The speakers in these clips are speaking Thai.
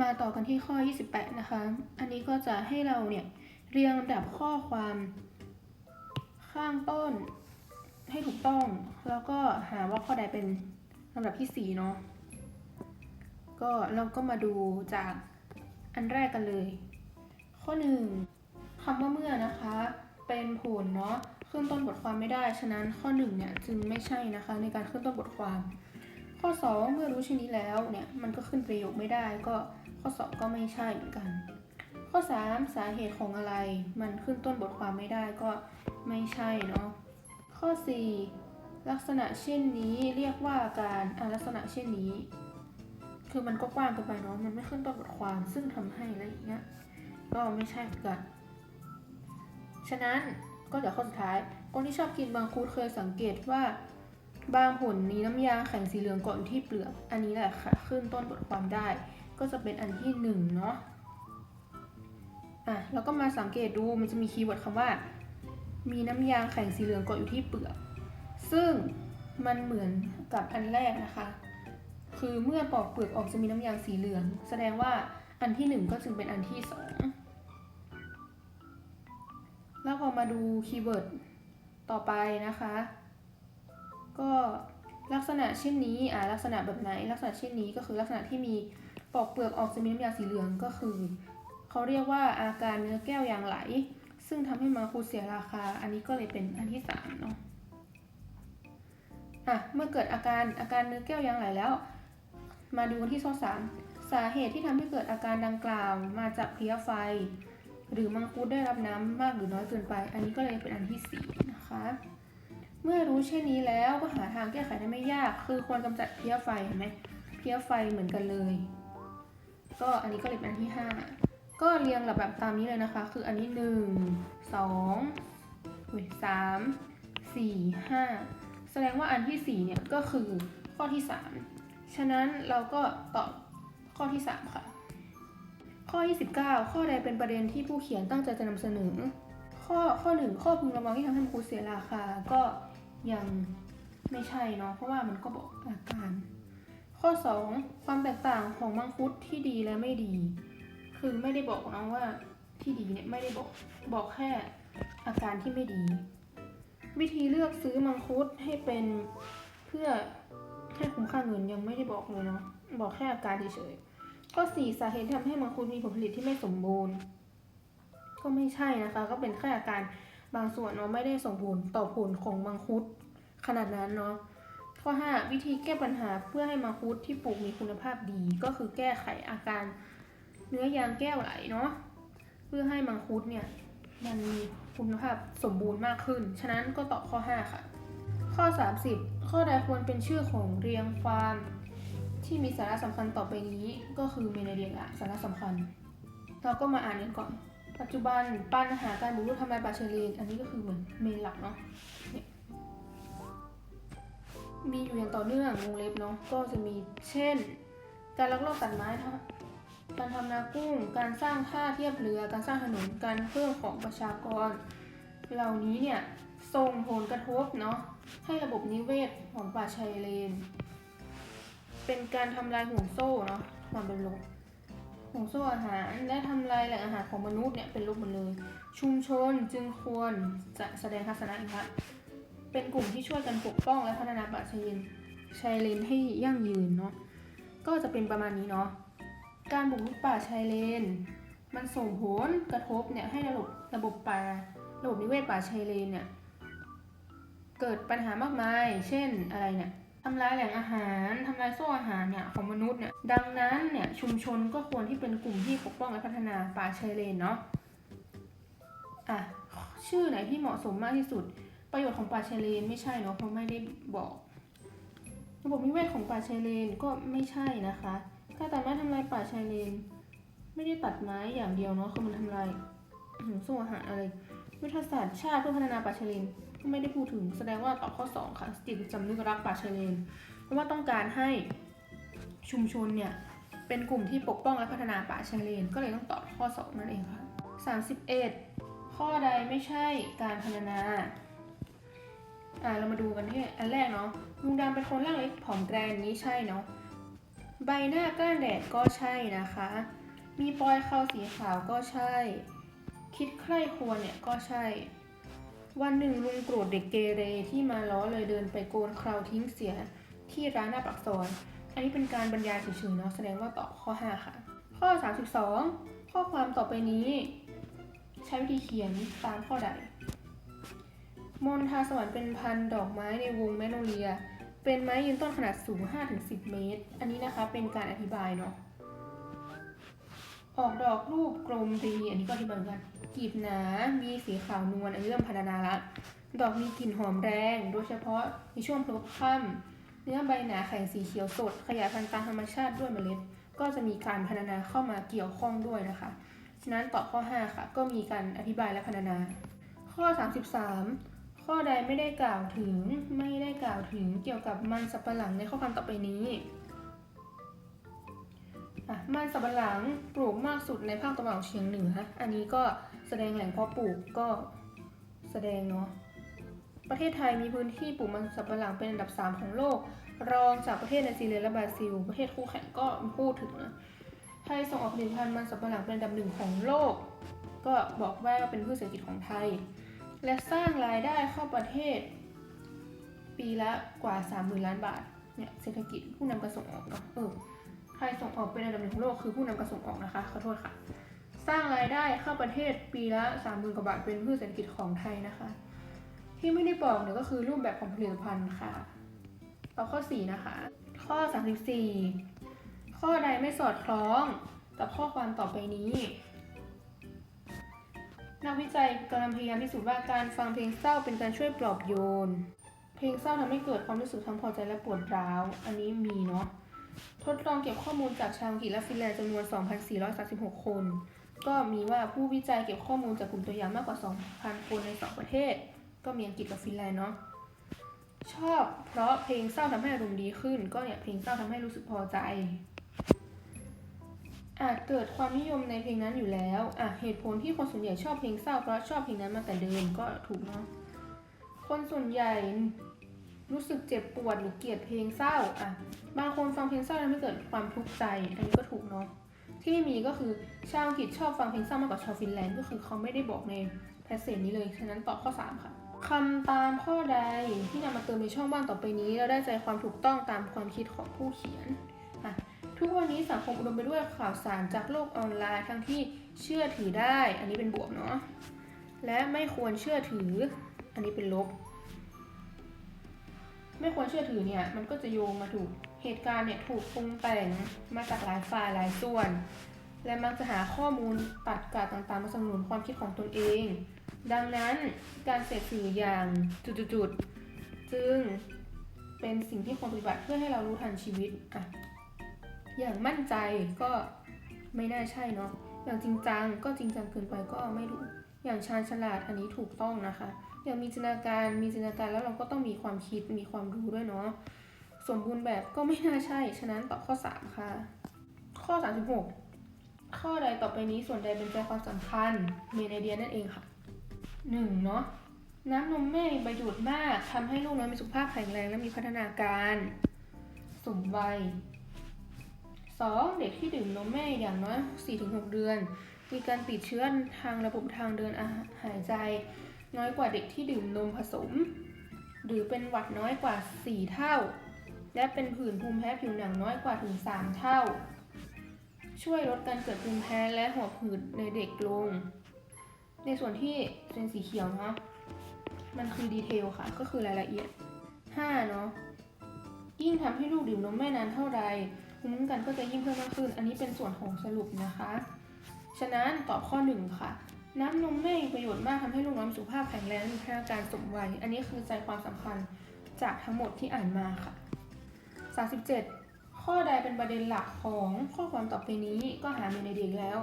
มาต่อกันที่ข้อ 28 นะคะ อันนี้ก็จะให้เราเนี่ยเรียงลำดับข้อความข้างต้นให้ถูกต้อง แล้วก็หาว่าข้อใดเป็นลำดับที่ 4 เนาะ ก็เราก็มาดูจากอันแรกกันเลย ข้อ 1คำว่าเมื่อนะคะ เป็นผลเนาะขึ้นต้นบทความไม่ได้ ฉะนั้นข้อ1เนี่ยจึงไม่ใช่นะคะในการขึ้นต้นบทความ ข้อ 2 เมื่อรู้ชนนี้แล้วเนี่ยมันก็ขึ้นประโยคไม่ได้ก็ ข้อ 2 ก็ไม่ใช่เหมือนกัน ข้อ 3 สาเหตุของอะไร มันขึ้นต้นบทความไม่ได้ก็ไม่ใช่เนาะ ข้อ 4 ลักษณะเช่นนี้เรียกว่าการอ่าลักษณะเช่นนี้ คือมันก็กว้างเกินไปเนาะ มันไม่ขึ้นต้นบทความ ซึ่งทำให้อะไรอย่างเงี้ย ก็ไม่ใช่เหมือนกัน ฉะนั้นก็เหลือข้อสุดท้าย คนที่ชอบกินบางคูดเคยสังเกตว่าบางผลมีน้ำยาแข็งสีเหลืองเกาะอยู่ที่เปลือก อันนี้แหละค่ะ ขึ้นต้นบทความได้ ก็จะเป็นอันที่หนึ่งเนาะอะแล้วก็มาสังเกตดูมันจะมีคีย์เวิร์ดคำว่า มีน้ำยางแข็งสีเหลืองเกาะอยู่ที่เปลือก ซึ่งมันเหมือนกับอันแรกนะคะ คือเมื่อปอกเปลือกออกจะมีน้ำยางสีเหลือง แสดงว่าอันที่หนึ่งก็จึงเป็นอันที่สองแล้วพอมาดูคีย์เวิร์ดต่อไปนะคะ ก็ลักษณะเช่นนี้อ่าลักษณะแบบไหน ลักษณะเช่นนี้ก็คือลักษณะที่มี ปอกเปลือกออกจะมีน้ำยาสีเหลืองก็คือ เขาเรียกว่าอาการเนื้อแก้วยางไหล ซึ่งทำให้มาคูเสียราคา อันนี้ก็เลยเป็นอันที่สามเนาะอะเมื่อเกิดอาการอาการเนื้อแก้วยางไหลแล้ว มาดูที่ข้อสามสาเหตุที่ทำให้เกิดอาการดังกล่าว มาจากเพลี้ยไฟ หรือมังคุดได้รับน้ำมากหรือน้อยเกินไป อันนี้ก็เลยเป็นอันที่สี่นะคะเมื่อรู้เช่นนี้แล้วก็หาทางแก้ไขได้ไม่ยาก คือควรกำจัดเพลี้ยไฟเห็นไหมเพลี้ยไฟเหมือนกันเลย ก็อันนี้ก็เลยเป็นอันที่ห้าก็เรียงลำดับตามนี้เลยนะคะ คืออันนี้หนึ่งสองอุ้ยสามสี่ห้าแสดงว่าอันที่สี่เนี่ยก็คือข้อที่สามฉะนั้นเราก็ตอบข้อที่สามค่ะ ข้อ 29 ข้อใดเป็นประเด็นที่ผู้เขียนตั้งใจจะนำเสนอ ข้อข้อหนึ่งข้อพึงระวังที่ทำให้ครูเสียราคาก็ยังไม่ใช่เนาะเพราะว่ามันก็บอกอาการ ข้อ 2 ความแตกต่างของมังคุดที่ดีและไม่ดี คือไม่ได้บอกนะว่าที่ดีเนี่ยไม่ได้บอกบอกแค่อาการที่ไม่ดี วิธีเลือกซื้อมังคุดให้เป็นเพื่อให้คุ้มค่าเงินยังไม่ได้บอกเลยเนาะบอกแค่อาการเฉยๆข้อ 4 สาเหตุที่ทำให้มังคุดมีผลผลิตที่ไม่สมบูรณ์ ก็ไม่ใช่นะคะ ก็เป็นแค่อาการบางส่วนเนาะไม่ได้ส่งผลต่อผลของมังคุดขนาดนั้นเนาะ ข้อ 5 วิธีแก้ปัญหาเพื่อให้มังคุดที่ปลูกมีคุณภาพดีก็คือแก้ไขอาการเนื้อยางแก้วไหลเนาะเพื่อให้มังคุดเนี่ยมันมีคุณภาพสมบูรณ์มากขึ้น ฉะนั้นก็ตอบข้อ 5 ค่ะ ข้อ 30 ข้อใดควรเป็นชื่อของเรียงความที่มีสาระสำคัญต่อไปนี้ก็คือมีในเรียงละสาระสำคัญ เราก็มาอ่านกันก่อน ปัจจุบันปัญหาการบุกรุกทำลายป่าเชายเลนอันนี้ก็คือเหมือนเมนหลักเนาะเนี่ย มีอยู่อย่างต่อเนื่องวงเล็บเนาะก็จะมีเช่น การลักลอบตัดไม้ทการทำนากุ้ง การสร้างท่าเทียบเรือ การสร้างถนน การเพิ่มของประชากร เหล่านี้เนี่ยส่งผลกระทบเนาะให้ระบบนิเวศของป่าชายเลน เป็นการทำลายห่วงโซ่เนาะความเป็นลบห่วงโซ่อาหารและทำลายแหล่งอาหารของมนุษย์เนี่ยเป็นลบหมดเลย ชุมชนจึงควรจะแสดงทัศนะอีกครั้ เป็นกลุ่มที่ช่วยกันปกป้องและพัฒนาป่าชายเลนชายเลนให้ยั่งยืนเนาะก็จะเป็นประมาณนี้เนาะการบุกรุกป่าชายเลน มันส่งผลกระทบเนี่ยให้ระบบระบบป่าระบบนิเวศป่าชายเลนเนี่ยเกิดปัญหามากมาย เช่นอะไรเนี่ยทำลายแหล่งอาหาร ทำลายโซ่อาหารเนี่ยของมนุษย์เนี่ย ดังนั้นเนี่ยชุมชนก็ควรที่เป็นกลุ่มที่ปกป้องและพัฒนาป่าชายเลนเนาะ อะ ชื่อไหนที่เหมาะสมมากที่สุด ประโยชน์ของป่าชายเลนไม่ใช่เนาะเพราะไม่ได้บอก ระบบนิเวศของป่าชายเลนก็ไม่ใช่นะคะการตัดไม้ทำลายป่าชายเลน ไม่ได้ตัดไม้อย่างเดียวเนาะคือมันทำลายอืมโซ่อาหารอะไรยุทธศาสตร์ชาติเพื่อพัฒนาป่าชายเลนก็ไม่ได้พูดถึงแสดงว่าตอบข้อ 2 ค่ะจิตสำนึกรักป่าชายเลน เพราะว่าต้องการให้ชุมชนเนี่ยเป็นกลุ่มที่ปกป้องและพัฒนาป่าชายเลน ก็เลยต้องตอบข้อ 2 นั่นเองค่ะ 31 ข้อใดไม่ใช่การพรรณนา อ่าเรามาดูกันที่อันแรกเนาะลุงดำเป็นคนร่างเล็กผอมแกรนนี้ใช่เนาะใบหน้าก้านแดดก็ใช่นะคะ มีปลอยเคราสีขาวก็ใช่ คิดใคร่ควรเนี่ยก็ใช่ วันหนึ่งลุงโกรธเด็กเกเรที่มาล้อเลยเดินไปโกนคราวทิ้งเสียที่ร้านหน้าปากซอยอันนี้เป็นการบรรยายเฉยๆเนาะแสดงว่าตอบข้อ 5 ค่ะ ข้อ 32 ข้อความต่อไปนี้ ใช้วิธีเขียนตามข้อใด มณฑาสวรรค์เป็นพันดอกไม้ในวงแมโนเลีย เป็นไม้ยืนต้นขนาดสูง 5-10 เมตร อันนี้นะคะเป็นการอธิบายเนาะ ออกดอกรูปกลมดีอันนี้ก็อธิบายเหมือนกันกีบหนา มีสีขาวนวลอันนี้เริ่มพัฒนาละ ดอกมีกลิ่นหอมแรง โดยเฉพาะในช่วงพลบค่ำเนื้อใบหนาแข็งสีเขียวสด ขยายพันธุ์ตามธรรมชาติด้วยเมล็ด ก็จะมีการพัฒนาเข้ามาเกี่ยวข้องด้วยนะคะ ฉะนั้นตอบข้อ 5 ค่ะ ก็มีการอธิบายและพัฒนา ข้อ 33 ข้อใดไม่ได้กล่าวถึงไม่ได้กล่าวถึงเกี่ยวกับมันสับปะหลังในข้อความต่อไปนี้อะมันสับปะหลังปลูกมากสุดในภาคตะวันออกเฉียงเหนือ อันนี้ก็แสดงแหล่งเพาะปลูกก็แสดงเนาะ ประเทศไทยมีพื้นที่ปลูกมันสับปะหลังเป็นอันดับ 3 ของโลก รองจากประเทศไนจีเรียและบราซิล ประเทศคู่แข่งก็พูดถึงนะ ไทยส่งออกผลิตภัณฑ์มันสับปะหลังเป็นอันดับหนึ่งของโลก ก็บอกว่าเป็นพืชเศรษฐกิจของไทย และสร้างรายได้เข้าประเทศ ปีละกว่า 30,000 ล้านบาท เนี่ยเศรษฐกิจผู้นำกระส่งออกเนาะเออไทยส่งออกเป็นอันดับหนึ่งของโลกคือผู้นำกระส่งออกนะคะขอโทษค่ะ สร้างรายได้เข้าประเทศปีละ 30,000กว่าบาทเป็นพืชเศรษฐกิจของไทยนะคะ ที่ไม่ได้บอกเนี่ยก็คือรูปแบบของผลิตภัณฑ์ค่ะต่อข้อ 4 นะคะ ข้อ 34 ข้อใดไม่สอดคล้องกับข้อความต่อไปนี้ นักวิจัยกำลังพยายามพิสูจน์ว่าการฟังเพลงเศร้าเป็นการช่วยปลอบโยน เพลงเศร้าทำให้เกิดความรู้สึกทั้งพอใจและปวดร้าว อันนี้มีเนาะ ทดลองเก็บข้อมูลจากชาวอังกฤษและฟินแลนด์จำนวน 2,436 คน ก็มีว่าผู้วิจัยเก็บข้อมูลจากกลุ่มตัวอย่างมากกว่า 2,000 คนใน 2 ประเทศ ก็มีอังกฤษกับฟินแลนด์เนาะ ชอบเพราะเพลงเศร้าทำให้อารมณ์ดีขึ้น ก็เนี่ยเพลงเศร้าทำให้รู้สึกพอใจ อาจเกิดความนิยมในเพลงนั้นอยู่แล้วอะเหตุผลที่คนส่วนใหญ่ชอบเพลงเศร้าเพราะชอบเพลงนั้นมาแต่เดิมก็ถูกเนาะคนส่วนใหญ่รู้สึกเจ็บปวดหรือเกลียดเพลงเศร้าอะบางคนฟังเพลงเศร้าแล้วไม่เกิดความทุกข์ใจ อันนี้ก็ถูกเนาะที่ไม่มีก็คือชาวอังกฤษชอบฟังเพลงเศร้ามากกว่าชาวฟินแลนด์ก็คือเขาไม่ได้บอกในแพสเซจนี้เลย ฉะนั้นตอบข้อ 3 ค่ะคำตามข้อใดที่นำมาเติมในช่องว่างต่อไปนี้แล้วได้ใจความถูกต้องตามความคิดของผู้เขียนอะ ทุกวันนี้สังคมอุดมไปด้วยข่าวสารจากโลกออนไลน์ทั้งที่เชื่อถือได้ อันนี้เป็นบวกเนาะ และไม่ควรเชื่อถือ อันนี้เป็นลบ ไม่ควรเชื่อถือเนี่ยมันก็จะโยงมาถูกเหตุการณ์เนี่ยถูกปรุงแต่งมาจากหลายฝ่ายหลายส่วน และมักจะหาข้อมูลตัดกาต่างๆ มาสนับสนุนความคิดของตนเอง ดังนั้นการเสพสื่ออย่างจุดๆๆจึงเป็นสิ่งที่ควรปฏิบัติเพื่อให้เรารู้ทันชีวิตอะ อย่างมั่นใจก็ไม่น่าใช่เนาะ อย่างจริงจังก็จริงจังเกินไปก็ไม่ถูกอย่างชาญฉลาดอันนี้ถูกต้องนะคะ อย่างมีจินตนาการมีจินตนาการแล้วเราก็ต้องมีความคิดมีความรู้ด้วยเนาะ สมบูรณ์แบบก็ไม่น่าใช่ ฉะนั้นตอบข้อ 3 ค่ะ ข้อ 36 ข้อใดต่อไปนี้ส่วนใดเป็นใจความสำคัญเมนไอเดียนั่นเองค่ะ 1. เนาะน้ำนมแม่มีประโยชน์มากทำให้ลูกน้อยมีสุขภาพแข็งแรงและมีพัฒนาการ สมวัย 2. เด็กที่ดื่มนมแม่อย่างน้อย 4-6 เดือน มีการติดเชื้อทางระบบทางเดินอาหายใจ น้อยกว่าเด็กที่ดื่มนมผสม หรือเป็นหวัดน้อยกว่า 4 เท่า และเป็นผื่นภูมิแพ้ผิวหนังน้อยกว่าถึง 3 เท่า ช่วยลดการเกิดภูมิแพ้และหอบหืดในเด็กลง ในส่วนที่เป็นสีเขียวเนาะมันคือดีเทลค่ะ ก็คือรายละเอียด 5 เนาะยิ่งทำให้ลูกดื่มนมแม่นานเท่าใด ภูมิคุ้มกันก็จะยิ่งเพิ่มมากขึ้น อันนี้เป็นส่วนของสรุปนะคะ ฉะนั้นตอบข้อ 1 ค่ะ น้ำนมแม่มีประโยชน์มากทำให้ลูกน้อยมีสุขภาพแข็งแรงมีพัฒนาการสมวัย อันนี้คือใจความสำคัญจากทั้งหมดที่อ่านมาค่ะ 37 ข้อใดเป็นประเด็นหลักของข้อความต่อไปนี้ก็หามนในเด็กแล้ว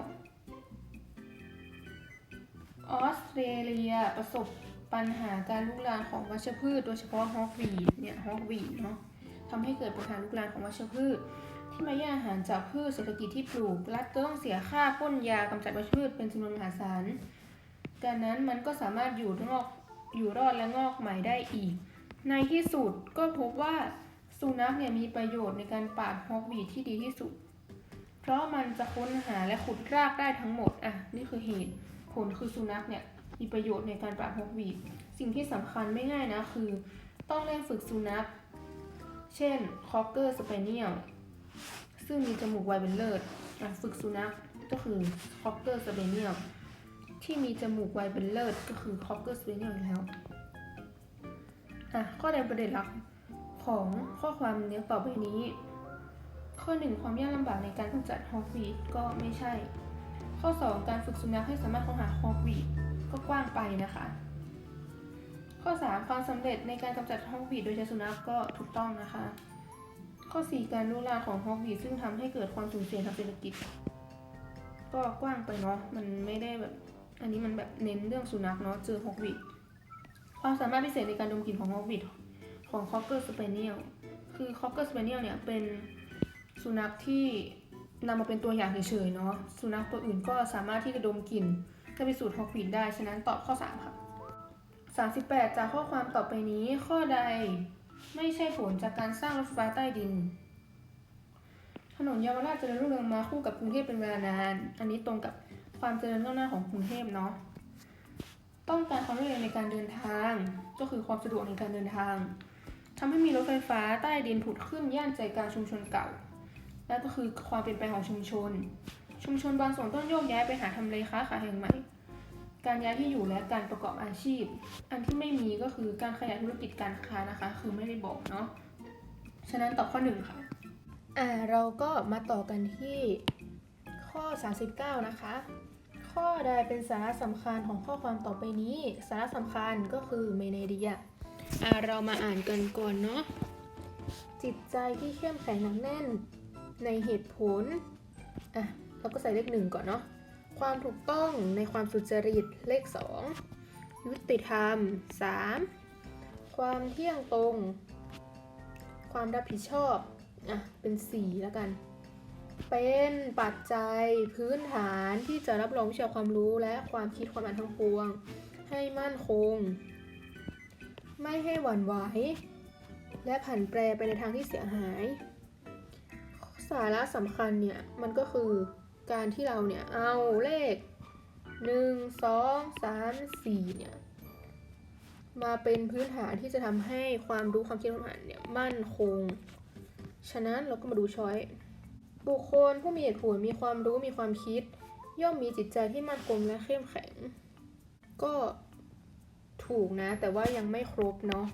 ออสเตรเลียประสบปัญหาการลุกลามของวัชพืช โดยเฉพาะฮอกวีดเนี่ยฮอกวีดเนาะทำให้เกิดปัญหาลุกลามของวัชพืช ที่มาแย่งอาหารจากพืชเศรษฐกิจที่ปลูก รัฐก็ต้องเสียค่าพ่นยากำจัดวัชพืชเป็นจำนวนมหาศาลดังนั้นมันก็สามารถอยู่งอกอยู่รอดและงอกใหม่ได้อีก ในที่สุดก็พบว่าสุนัขเนี่ยมีประโยชน์ในการปราบฮอกวีดที่ดีที่สุด เพราะมันจะค้นหาและขุดรากได้ทั้งหมด อะ นี่คือเหตุผลคือสุนัขเนี่ยมีประโยชน์ในการปราบฮอกวีด สิ่งที่สำคัญไม่ง่ายนะคือ ต้องเล่นฝึกสุนัข เช่นคอกเกอร์สเปเนียล ซึ่งมีจมูกไวเป็นเลิศอะฝึกสุนัขก็คือคอกเกอร์สเปเนียลที่มีจมูกไวเป็นเลิศก็คือคอกเกอร์สเปเนียลแล้วอะข้อใดประเด็นหลักของข้อความเนี้ยต่อไปนี้ ข้อ 1 ความยากลำบากในการกำจัดฮอกวีดก็ไม่ใช่ ข้อ 2 การฝึกสุนัขให้สามารถค้นหาฮอกวีดก็กว้างไปนะคะ ข้อ 3 ความสำเร็จในการกำจัดฮอกวีดโดยใช้สุนัขก็ถูกต้องนะคะ ข้อ 4 การลุกลาของฮอกวีซึ่งทำให้เกิดความสูญเสียทางเศรษฐกิจ ก็กว้างไปเนาะมันไม่ได้แบบ อันนี้มันแบบเน้นเรื่องสุนัขเนาะเจอฮอกวีความสามารถพิเศษในการดมกลิ่นของฮอกวีของคอกเกอร์สเปเนียลคือคอกเกอร์สเปเนียลเนี่ยเป็นสุนัขที่นำมาเป็นตัวอย่างเฉยๆเนาะสุนัขตัวอื่นก็สามารถที่จะดมกลิ่นเพื่อพิสูจน์ฮอกวีได้ฉะนั้นตอบข้อ 3 ค่ะ 38 จากข้อความต่อไปนี้ข้อใด ไม่ใช่ผลจากการสร้างรถไฟฟ้าใต้ดิน ถนนเยาวราชเจริญรุ่งเรืองมาคู่กับกรุงเทพเป็นเวลานาน อันนี้ตรงกับความเจริญก้าวหน้าของกรุงเทพเนาะ ต้องการความรวดเร็วในการเดินทาง ก็คือความสะดวกในการเดินทางทำให้มีรถไฟฟ้าใต้ดินผุดขึ้นย่านใจกลางชุมชนเก่า และก็คือความเปลี่ยนแปลงของชุมชน ชุมชนบางส่วนต้องโยกย้ายไปหาทำเลค้าขายแห่งใหม่ การย้ายที่อยู่และการประกอบอาชีพ อันที่ไม่มีก็คือการขยายธุรกิจการค้านะคะ คือไม่ได้บอกเนาะ ฉะนั้นตอบข้อหนึ่งค่ะ อ่าเราก็มาต่อกันที่ข้อ 39 นะคะ ข้อใดเป็นสาระสำคัญของข้อความต่อไปนี้ สาระสำคัญก็คือเมเนเดียอ่าเรามาอ่านกันก่อนเนาะ จิตใจที่เข้มแข็งหนักแน่นในเหตุผล อะเราก็ใส่เลขหนึ่งก่อนเนาะ ความถูกต้องในความสุจริตเลข 2 ยุติธรรม 3 ความเที่ยงตรง ความรับผิดชอบอะเป็น4แล้วกัน เป็นปัจจัยพื้นฐานที่จะรับรองวิชาความรู้และความคิดความอ่านทั้งปวง ให้มั่นคง ไม่ให้หวั่นไหว และผันแปรไปในทางที่เสียหาย สาระสำคัญเนี่ย มันก็คือ การที่เราเนี่ยเอาเลข 1 2 3 4เนี่ยมาเป็นพื้นฐานที่จะทำให้ความรู้ความคิดความอ่านเนี่ยมั่นคง ฉะนั้นเราก็มาดูช้อย บุคคลผู้มีเหตุผลมีความรู้มีความคิด ย่อมมีจิตใจที่มั่นคงและเข้มแข็ง ก็ถูกนะ แต่ว่ายังไม่ครบเนาะ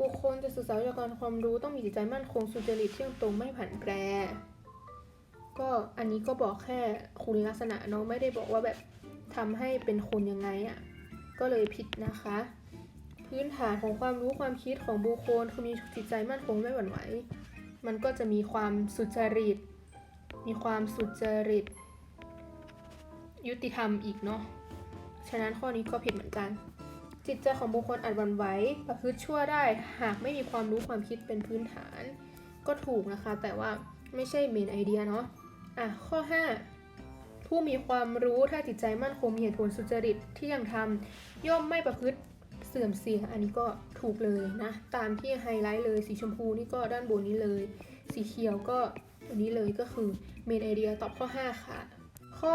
บุคคลจะศึกษาวิชาการความรู้ต้องมีจิตใจมั่นคงสุจริตเที่ยงตรงไม่ผันแปร ก็อันนี้ก็บอกแค่คุณลักษณะเนาะไม่ได้บอกว่าแบบทำให้เป็นคนยังไงอะ่ะก็เลยผิดนะคะ พื้นฐานของความรู้ความคิดของบุคคลคือมีจิตใจมั่นคงไม่หวั่นไหวมันก็จะมีความสุจริต มีความสุจริต ยุติธรรมอีกเนาะฉะนั้นข้อนี้ก็ผิดเหมือนกัน จิตใจของบุคคลอาจหวั่นไหวประพฤติชั่วได้ หากไม่มีความรู้ความคิดเป็นพื้นฐาน ก็ถูกนะคะ แต่ว่าไม่ใช่เมนไอเดียเนาะ อะ ข้อ 5 ผู้มีความรู้ถ้าจิตใจมั่นคงมีเหตุผลสุจริตที่ยังทำย่อมไม่ประพฤติเสื่อมเสีย อันนี้ก็ถูกเลยนะ ตามที่ไฮไลท์เลย สีชมพูนี่ก็ด้านบนนี้เลย สีเขียวก็อันนี้เลยก็คือเมนไอเดียตอบข้อ 5 ค่ะ ข้อ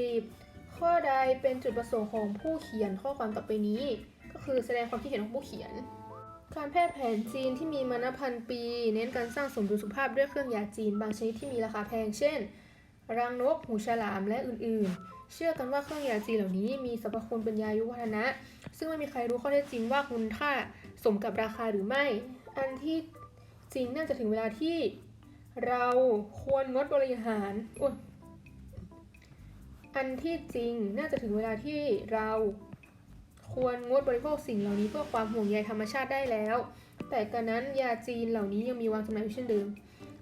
40 ข้อใดเป็นจุดประสงค์ของผู้เขียนข้อความต่อไปนี้ ก็คือแสดงความคิดเห็นของผู้เขียน การแพทย์แผนจีนที่มีมานับพันปี เน้นการสร้างสมดุลสุขภาพด้วยเครื่องยาจีน บางชนิดที่มีราคาแพง เช่น รังนก หูฉลาม และอื่นๆ เชื่อกันว่าเครื่องยาจีนเหล่านี้มีสรรพคุณเป็นยายุวัฒนะ ซึ่งไม่มีใครรู้ข้อเท็จจริงว่าคุณค่าสมกับราคาหรือไม่ อันที่จริงน่าจะถึงเวลาที่เราควรงดบริหารอ,อันที่จริงน่าจะถึงเวลาที่เรา ควรงดบริโภคสิ่งเหล่านี้เพื่อความห่วงใยธรรมชาติได้แล้ว แต่กันนั้นยาจีนเหล่านี้ยังมีวางจำหน่ายอยู่เช่นเดิม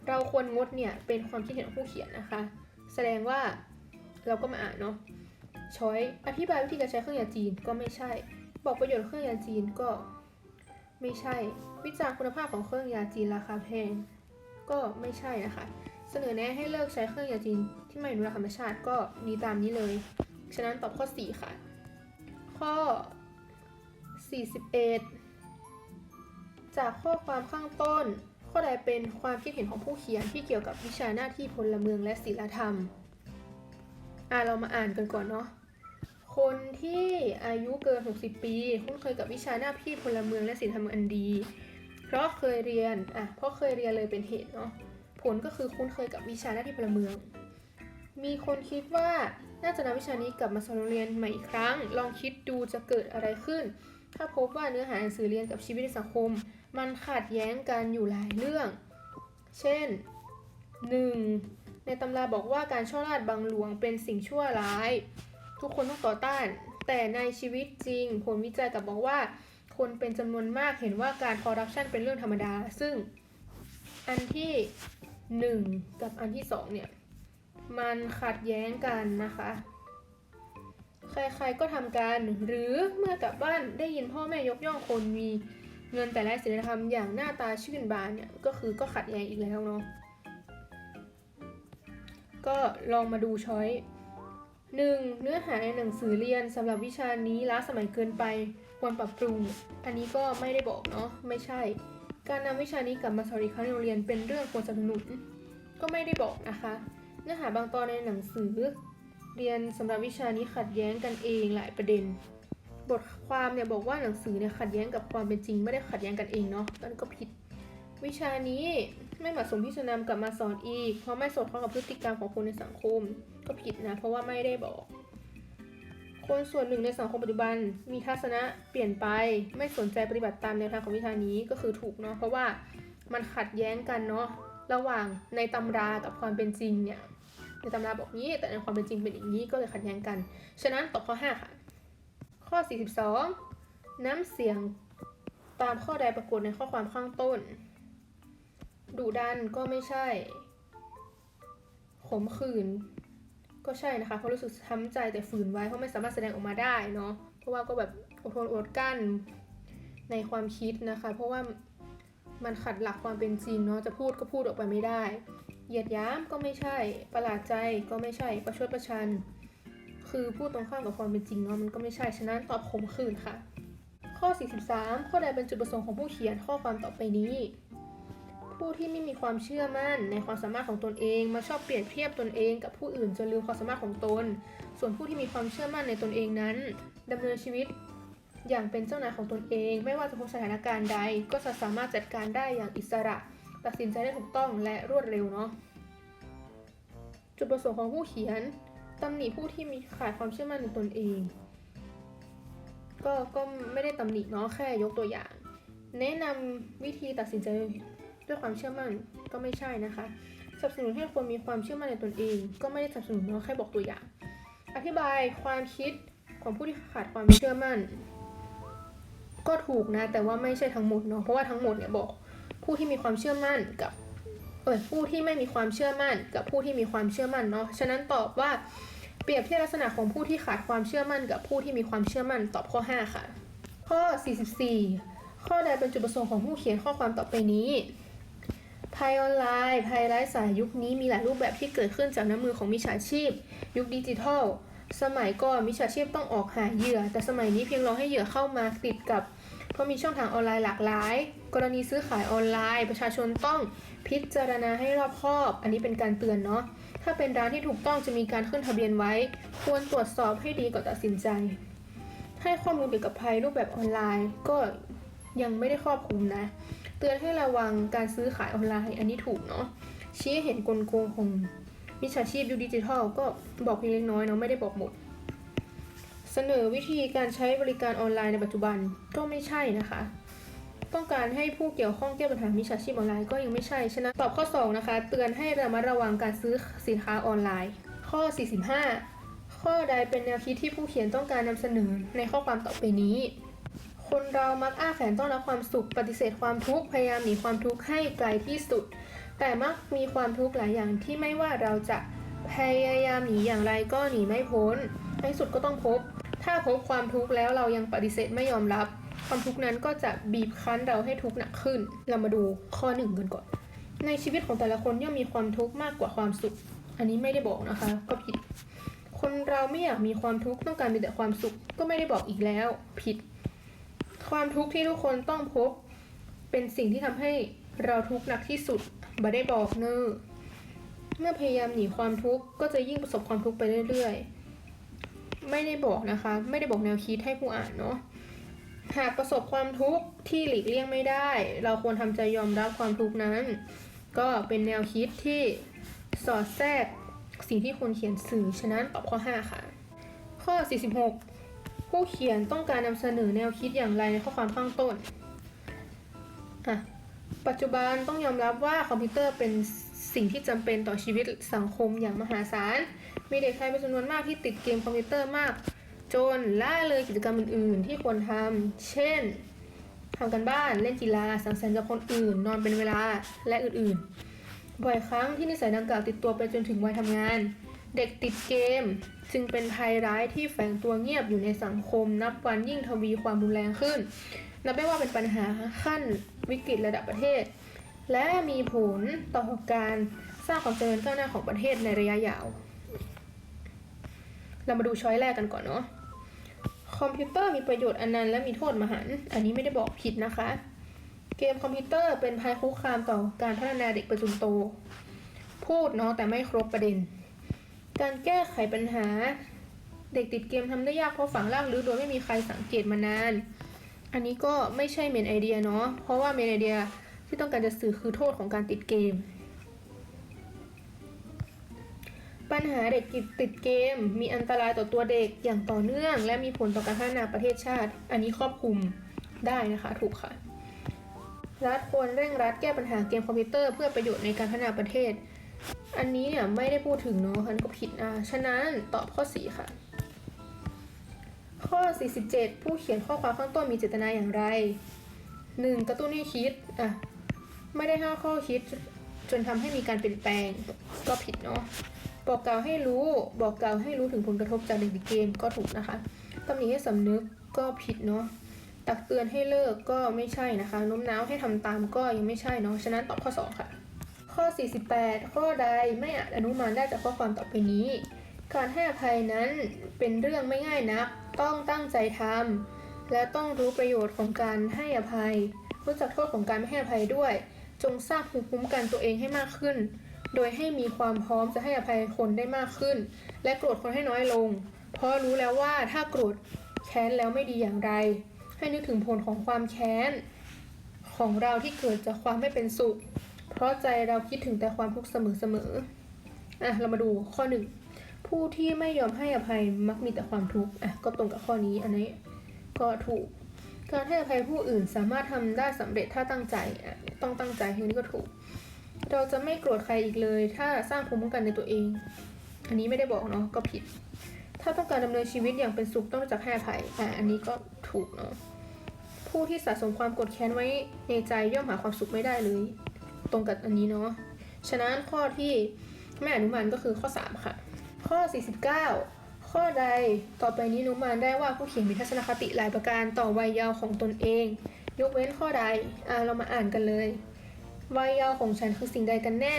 เราควรงดเนี่ยเป็นความคิดเห็นของผู้เขียนนะคะ แสดงว่าเราก็มาอ่านเนาะช้อยอธิบายวิธีการใช้เครื่องยาจีนก็ไม่ใช่ บอกประโยชน์เครื่องยาจีนก็ ไม่ใช่ วิจารณ์คุณภาพของเครื่องยาจีนราคาแพง ก็ไม่ใช่นะคะเสนอแนะให้เลิกใช้เครื่องยาจีนที่ไม่อนุรักษ์ธรรมชาติก็มีตามนี้เลย ฉะนั้นตอบข้อ 4 ค่ะ ข้อ 41 จากข้อความข้างต้น ข้อใดเป็นความคิดเห็นของผู้เขียนที่เกี่ยวกับวิชาหน้าที่พลเมืองและศีลธรรม อะเรามาอ่านกันก่อนเนาะ คนที่อายุเกิน 60 ปีคุ้นเคยกับวิชาหน้าที่พลเมืองและศีลธรรมอันดี เพราะเคยเรียน อะ เพราะเคยเรียนเลยเป็นเหตุเนาะ ผลก็คือคุ้นเคยกับวิชาหน้าที่พลเมือง มีคนคิดว่าน่าจะนำวิชานี้กลับมาสอนโรงเรียนใหม่อีกครั้ง ลองคิดดูจะเกิดอะไรขึ้น ถ้าพบว่าเนื้อหาหนังสือเรียนกับชีวิตในสังคม มันขัดแย้งกันอยู่หลายเรื่อง เช่น 1. ในตำราบอกว่าการช่อราดบังหลวงเป็นสิ่งชั่วร้าย ทุกคนต้องต่อต้าน แต่ในชีวิตจริง ผลวิจัยกลับบอกว่า คนเป็นจำนวนมากเห็นว่าการคอร์รัปชันเป็นเรื่องธรรมดา ซึ่งอันที่ 1 กับอันที่ 2 เนี่ย มันขัดแย้งกันนะคะ ใครๆก็ทำกันหรือเมื่อกลับบ้านได้ยินพ่อแม่ยกย่องคนมีเงินแต่และศีลธรรมอย่างหน้าตาชื่นบานเนี่ยก็คือก็ขัดแย้งอีกแล้วเนาะก็ลองมาดูช้อยหนึ่งเนื้อหาในหนังสือเรียนสำหรับวิชานี้ล้าสมัยเกินไปควรปรับปรุง อันนี้ก็ไม่ได้บอกเนาะไม่ใช่ การนำวิชานี้กลับมาสอนอีกครั้งในโรงเรียนเป็นเรื่องควรสนับสนุน ก็ไม่ได้บอกนะคะ เนื้อหาบางตอนในหนังสือ เรียนสำหรับวิชานี้ขัดแย้งกันเองหลายประเด็น บทความเนี่ยบอกว่าหนังสือเนี่ยขัดแย้งกับความเป็นจริง ไม่ได้ขัดแย้งกันเองเนาะนั่นก็ผิด วิชานี้ไม่เหมาะสมที่จะนำกลับมาสอนอีก เพราะไม่สอดคล้องกับพฤติกรรมของคนในสังคมก็ผิดนะ เพราะว่าไม่ได้บอก คนส่วนหนึ่งในสังคมปัจจุบัน มีทัศนะเปลี่ยนไป ไม่สนใจปฏิบัติตามแนวทางของวิชานี้ก็คือถูกเนาะเพราะว่ามันขัดแย้งกันเนาะระหว่างในตำรากับความเป็นจริงเนี่ย ในตำราบอกนี้ แต่ในความเป็นจริงเป็นอย่างนี้ก็เลยขัดแย้งกัน ฉะนั้นตอบข้อ 5 ค่ะ ข้อ 42 น้ำเสียงตามข้อใดปรากฏในข้อความข้างต้น ดุดันก็ไม่ใช่ ขมขื่นก็ใช่นะคะเพราะรู้สึกช้ำใจแต่ฝืนไว้เพราะไม่สามารถแสดงออกมาได้เนาะเพราะว่าก็แบบอดทนอดกั้นในความคิดนะคะ เพราะว่ามันขัดหลักความเป็นจริงเนาะจะพูดก็พูดออกไปไม่ได้ เหยียดย้ำก็ไม่ใช่ ประหลาดใจก็ไม่ใช่ ประชดประชัน คือพูดตรงข้ามกับความเป็นจริงเนาะมันก็ไม่ใช่ ฉะนั้นตอบขมขื่นค่ะ ข้อ 43 ข้อใดเป็นจุดประสงค์ของผู้เขียนข้อความต่อไปนี้ ผู้ที่ไม่มีความเชื่อมั่นในความสามารถของตนเอง มาชอบเปรียบเทียบตนเองกับผู้อื่นจนลืมความสามารถของตน ส่วนผู้ที่มีความเชื่อมั่นในตนเองนั้นดำเนินชีวิตอย่างเป็นเจ้านายของตนเอง ไม่ว่าจะพบสถานการณ์ใด ก็จะสามารถจัดการได้อย่างอิสระ ตัดสินใจได้ถูกต้องและรวดเร็วเนาะจุดประสงค์ของผู้เขียนตำหนิผู้ที่มีขาดความเชื่อมั่นในตนเอง ก็ก็ไม่ได้ตำหนิเนาะแค่ยกตัวอย่าง แนะนำวิธีตัดสินใจด้วยความเชื่อมั่นก็ไม่ใช่นะคะสนับสนุนให้คนมีความเชื่อมั่นในตนเอง ก็ไม่ได้สนับสนุนเนาะแค่บอกตัวอย่าง อธิบายความคิดของผู้ที่ขาดความเชื่อมั่น ก็ถูกนะแต่ว่าไม่ใช่ทั้งหมดเนาะเพราะว่าทั้งหมดเนี่ยบอก ผู้ที่มีความเชื่อมั่นกับเออผู้ที่ไม่มีความเชื่อมั่น กับผู้ที่มีความเชื่อมั่นเนาะฉะนั้นตอบว่าเปรียบเทียบลักษณะของผู้ที่ขาดความเชื่อมั่น กับผู้ที่มีความเชื่อมั่นตอบข้อ 5 ค่ะ ข้อ 44 ข้อใดเป็นจุดประสงค์ของผู้เขียนข้อความต่อไปนี้ภัยออนไลน์ภัยไร้สายยุคนี้มีหลายรูปแบบที่เกิดขึ้นจากน้ำมือของมิจฉาชีพ ยุคดิจิทัล สมัยก่อนมิจฉาชีพต้องออกหาเหยื่อ แต่สมัยนี้เพียงรอให้เหยื่อเข้ามาติดกับ เพราะมีช่องทางออนไลน์หลากหลาย กรณีซื้อขายออนไลน์ ประชาชนต้องพิจารณาให้รอบคอบ อันนี้เป็นการเตือนเนาะถ้าเป็นร้านที่ถูกต้องจะมีการขึ้นทะเบียนไว้ ควรตรวจสอบให้ดีก่อนตัดสินใจ ให้ข้อมูลเกี่ยวกับภัยรูปแบบออนไลน์ ก็ยังไม่ได้ครอบคลุมนะ เตือนให้ระวังการซื้อขายออนไลน์อันนี้ถูกเนาะชี้เห็นกลโกงของมิจฉาชีพยุคดิจิทัลก็บอกเพียงเล็กน้อยเนาะไม่ได้บอกหมด เสนอวิธีการใช้บริการออนไลน์ในปัจจุบันก็ไม่ใช่นะคะ ต้องการให้ผู้เกี่ยวข้องแก้ปัญหามิจฉาชีพออนไลน์ก็ยังไม่ใช่ฉะนั้นตอบข้อ 2 นะคะ เตือนให้ระมัดระวังการซื้อสินค้าออนไลน์ ข้อ 45 ข้อใดเป็นแนวคิดที่ผู้เขียนต้องการนำเสนอในข้อความต่อไปนี้ คนเรามักอ้าแขนต้อนรับความสุขปฏิเสธความทุกข์พยายามหนีความทุกข์ให้ไกลที่สุด แต่มักมีความทุกข์หลายอย่างที่ไม่ว่าเราจะพยายามหนีอย่างไรก็หนีไม่พ้นในที่สุดก็ต้องพบ ถ้าพบความทุกข์แล้วเรายังปฏิเสธไม่ยอมรับ ความทุกข์นั้นก็จะบีบคั้นเราให้ทุกข์หนักขึ้น เรามาดูข้อหนึ่งกันก่อน ในชีวิตของแต่ละคนย่อมมีความทุกข์มากกว่าความสุข อันนี้ไม่ได้บอกนะคะ ก็ผิด คนเราไม่อยากมีความทุกข์ต้องการมีแต่ความสุข ก็ไม่ได้บอกอีกแล้ว ผิด ความทุกข์ที่ทุกคนต้องพบ เป็นสิ่งที่ทำให้เราทุกข์หนักที่สุดบ่ได้บอกเนอเมื่อพยายามหนีความทุกข์ก็จะยิ่งประสบความทุกข์ไปเรื่อยๆ ไม่ได้บอกนะคะ ไม่ได้บอกแนวคิดให้ผู้อ่านเนาะหากประสบความทุกข์ที่หลีกเลี่ยงไม่ได้ เราควรทำใจยอมรับความทุกข์นั้น ก็เป็นแนวคิดที่สอดแทรกสิ่งที่คนเขียนสื่อฉะนั้นตอบข้อ 5 ค่ะ ข้อ 46 ผู้เขียนต้องการนำเสนอแนวคิดอย่างไรในข้อความข้างต้นอะปัจจุบันต้องยอมรับว่าคอมพิวเตอร์เป็นสิ่งที่จำเป็นต่อชีวิตสังคมอย่างมหาศาล มีเด็กไทยเป็นจำนวนมากที่ติดเกมคอมพิวเตอร์มาก จนละเลยกิจกรรมอื่นๆ ที่ควรทำเช่นทำกันบ้านเล่นกีฬาสังสรรค์กับคนอื่น นอนเป็นเวลาและอื่นๆ บ่อยครั้งที่นิสัยดังกล่าวติดตัวไปจนถึงวัยทำงาน เด็กติดเกม จึงเป็นภัยร้ายที่แฝงตัวเงียบอยู่ในสังคม นับวันยิ่งทวีความรุนแรงขึ้น นับได้ว่าเป็นปัญหาขั้นวิกฤตระดับประเทศ และมีผลต่อการสร้างความเจริญก้าวหน้าของประเทศในระยะยาว เรามาดูช้อยแรกกันก่อนเนาะคอมพิวเตอร์มีประโยชน์อันนั้นและมีโทษมหันอันนี้ไม่ได้บอกผิดนะคะ เกมคอมพิวเตอร์เป็นภัยคุกคามต่อการพัฒนาเด็กไปจนโต พูดเนาะแต่ไม่ครบประเด็น การแก้ไขปัญหา เด็กติดเกมทำได้ยากเพราะฝังรากลึกโดยไม่มีใครสังเกตมานาน อันนี้ก็ไม่ใช่เมนไอเดียเนาะเพราะว่าเมนไอเดียที่ต้องการจะสื่อคือโทษของการติดเกม ปัญหาเด็กติดเกม มีอันตรายต่อตัวเด็กอย่างต่อเนื่อง และมีผลต่อการพัฒนาประเทศชาติ อันนี้ครอบคลุมได้นะคะถูกค่ะ รัฐควรเร่งรัดแก้ปัญหาเกมคอมพิวเตอร์เพื่อประโยชน์ในการพัฒนาประเทศ อันนี้เนี่ยไม่ได้พูดถึงเนาะอันก็ผิดนะฉะนั้นตอบข้อ 4 ค่ะ ข้อ 47 ผู้เขียนข้อความข้างต้นมีเจตนาอย่างไร 1. กระตุ้นให้คิดอะไม่ได้ห้าข้อคิดจนทำให้มีการเปลี่ยนแปลงก็ผิดเนาะ บอกกล่าวให้รู้บอกกล่าวให้รู้ถึงผลกระทบจากเด็กติดเกมก็ถูกนะคะตำหนิให้สำนึกก็ผิดเนาะตักเตือนให้เลิกก็ไม่ใช่นะคะโน้มน้าวให้ทำตามก็ยังไม่ใช่เนาะฉะนั้นตอบข้อ 2 ค่ะ ข้อ 48 ข้อใดไม่อาจอนุมานได้จากข้อความต่อไปนี้ การให้อภัยนั้นเป็นเรื่องไม่ง่ายนัก ต้องตั้งใจทำและต้องรู้ประโยชน์ของการให้อภัย รู้จักโทษของการไม่ให้อภัยด้วย จงสร้างภูมิคุ้มกันตัวเองให้มากขึ้น โดยให้มีความพร้อมจะให้อภัยคนได้มากขึ้น และโกรธคนให้น้อยลง เพราะรู้แล้วว่าถ้าโกรธแค้นแล้วไม่ดีอย่างไร ให้นึกถึงผลของความแค้น ของเราที่เกิดจากความไม่เป็นสุข เพราะใจเราคิดถึงแต่ความทุกข์เสมอๆอะเรามาดูข้อหนึ่งผู้ที่ไม่ยอมให้อภัยมักมีแต่ความทุกข์อะก็ตรงกับข้อนี้อันนี้ก็ถูกการให้อภัยผู้อื่นสามารถทำได้สำเร็จถ้าตั้งใจอะต้องตั้งใจอันนี้ก็ถูก เราจะไม่โกรธใครอีกเลย ถ้าสร้างภูมิคุ้มกันในตัวเอง อันนี้ไม่ได้บอกเนาะก็ผิด ถ้าต้องการดำเนินชีวิตอย่างเป็นสุขต้องรู้จักให้อภัยอะอันนี้ก็ถูกเนาะผู้ที่สะสมความกรธแค้นไว้ในใจย่อมหาความสุขไม่ได้เลย ตรงกับอันนี้เนาะฉะนั้นข้อที่ไม่อนุมานก็คือข้อ 3 ค่ะ ข้อ 49 ข้อใดต่อไปนี้อนุมานได้ว่าผู้เขียนมีทัศนคติหลายประการต่อวัยเยาว์ของตนเอง ยกเว้นข้อใดอ่าเรามาอ่านกันเลย วัยเยาว์ของฉันคือสิ่งใดกันแน่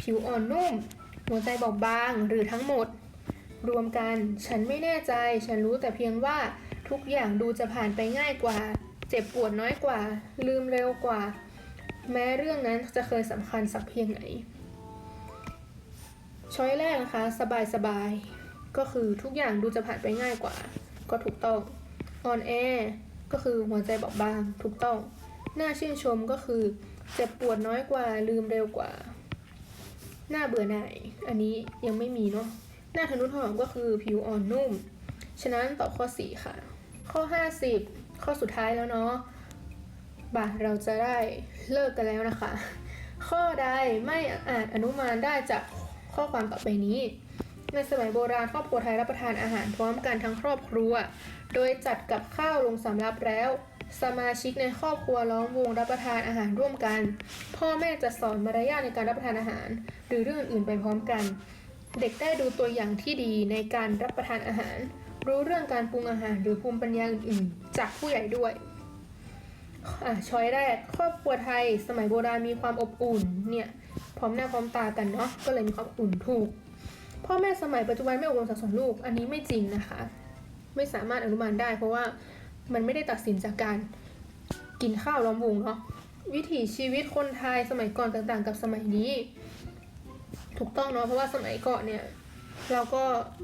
ผิวอ่อนนุ่ม หัวใจบอบบางหรือทั้งหมด รวมกัน ฉันไม่แน่ใจ ฉันรู้แต่เพียงว่าทุกอย่างดูจะผ่านไปง่ายกว่า เจ็บปวดน้อยกว่า ลืมเร็วกว่า แม้เรื่องนั้นจะเคยสำคัญสักเพียงไหน ช้อยแรกนะคะ สบายสบาย ก็คือทุกอย่างดูจะผ่านไปง่ายกว่า ก็ถูกต้องออนแอก็คือหัวใจบอบบาง ถูกต้อง น่าชื่นชมก็คือ เจ็บปวดน้อยกว่าลืมเร็วกว่า หน้าเบื่อหน่าย อันนี้ยังไม่มีเนาะหน้าทะนุถนอมก็คือผิวอ่อนนุ่ม ฉะนั้นตอบข้อ 4 ค่ะ ข้อ 50 ข้อสุดท้ายแล้วเนาะบ่าเราจะได้เลิกกันแล้วนะคะ ข้อใดไม่อาจอนุมานได้จากข้อความต่อไปนี้ ในสมัยโบราณครอบครัวไทยรับประทานอาหารพร้อมกันทั้งครอบครัว โดยจัดกับข้าวลงสำรับแล้ว สมาชิกในครอบครัวล้อมวงรับประทานอาหารร่วมกัน พ่อแม่จะสอนมารยาทในการรับประทานอาหาร หรือเรื่องอื่นไปพร้อมกัน เด็กได้ดูตัวอย่างที่ดีในการรับประทานอาหาร รู้เรื่องการปรุงอาหารหรือภูมิปัญญาอื่นๆ จากผู้ใหญ่ด้วยอะช้อยแรก ครอบครัวไทย สมัยโบราณมีความอบอุ่นเนี่ยพร้อมหน้าพร้อมตากันเนาะก็เลยมีความอบอุ่นถูก พ่อแม่สมัยปัจจุบันไม่อบรมสั่งสอนลูก อันนี้ไม่จริงนะคะ ไม่สามารถอนุมานได้เพราะว่า มันไม่ได้ตัดสินจากการกินข้าวล้อมวงเนาะวิถีชีวิตคนไทยสมัยก่อนต่างๆ กับสมัยนี้ ถูกต้องเนาะเพราะว่าสมัยก่อนเนี่ยเราก็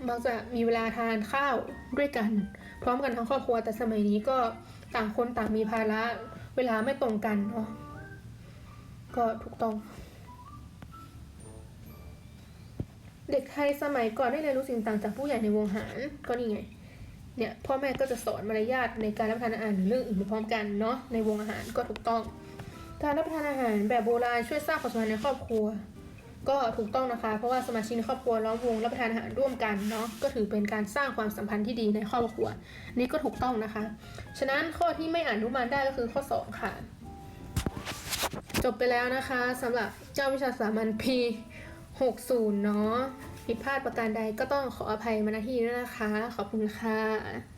มักจะมีเวลาทานข้าวด้วยกัน พร้อมกันทั้งครอบครัวแต่สมัยนี้ก็ต่างคนต่างมีภาระเวลาไม่ตรงกันเนาะก็ถูกต้อง เด็กไทยสมัยก่อนได้เรียนรู้สิ่งต่างจากผู้ใหญ่ในวงหารก็นี่ไง เนี่ยพ่อแม่ก็จะสอนมารยาทในการรับประทานอาหารหรือเรื่องอื่นไปพร้อมกันเนาะในวงอาหารก็ถูกต้อง การรับประทานอาหารแบบโบราณช่วยสร้างความสัมพันธ์ในครอบครัว ก็ถูกต้องนะคะ เพราะว่าสมาชิกในครอบครัวล้อมวงรับประทานอาหารร่วมกันเนาะก็ถือเป็นการสร้างความสัมพันธ์ที่ดีในครอบครัว นี่ก็ถูกต้องนะคะ ฉะนั้นข้อที่ไม่อนุมานได้ก็คือข้อ 2 ค่ะ จบไปแล้วนะคะสำหรับเจ้าวิชาสามัญ P 60 เนาะ ผิดพลาดประการใดก็ต้องขออภัยมาณที่นี้นะคะ ขอบคุณค่ะ